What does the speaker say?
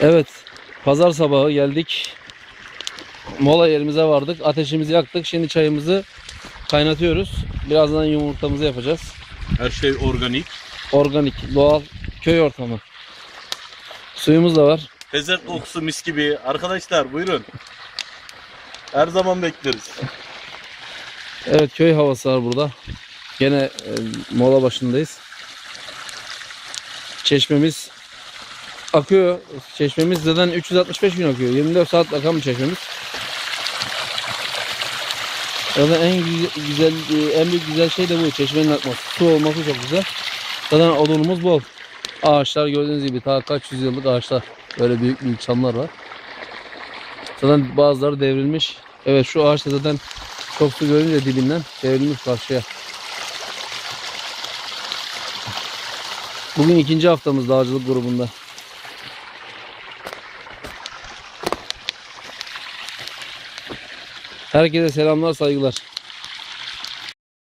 Evet. Pazar sabahı geldik. Mola yerimize vardık. Ateşimizi yaktık. Şimdi çayımızı kaynatıyoruz. Birazdan yumurtamızı yapacağız. Her şey organik. Organik, doğal köy ortamı. Suyumuz da var. Tezek kokusu mis gibi. Arkadaşlar buyurun. Her zaman bekleriz. Evet köy havası var burada. Gene e, mola başındayız. Çeşmemiz akıyor. Çeşmemiz zaten 365 gün akıyor. 24 saat akan bir çeşmemiz. Zaten en güzel, e, en büyük güzel şey de bu çeşmenin akması. Su olması çok güzel. Zaten odunumuz bol. Ağaçlar gördüğünüz gibi ta kaç yüzyıllık ağaçlar. Böyle büyük büyük çamlar var. Zaten bazıları devrilmiş. Evet şu ağaç da zaten çok su görünce dibinden devrilmiş karşıya. Bugün ikinci haftamız dağcılık grubunda. Herkese selamlar saygılar.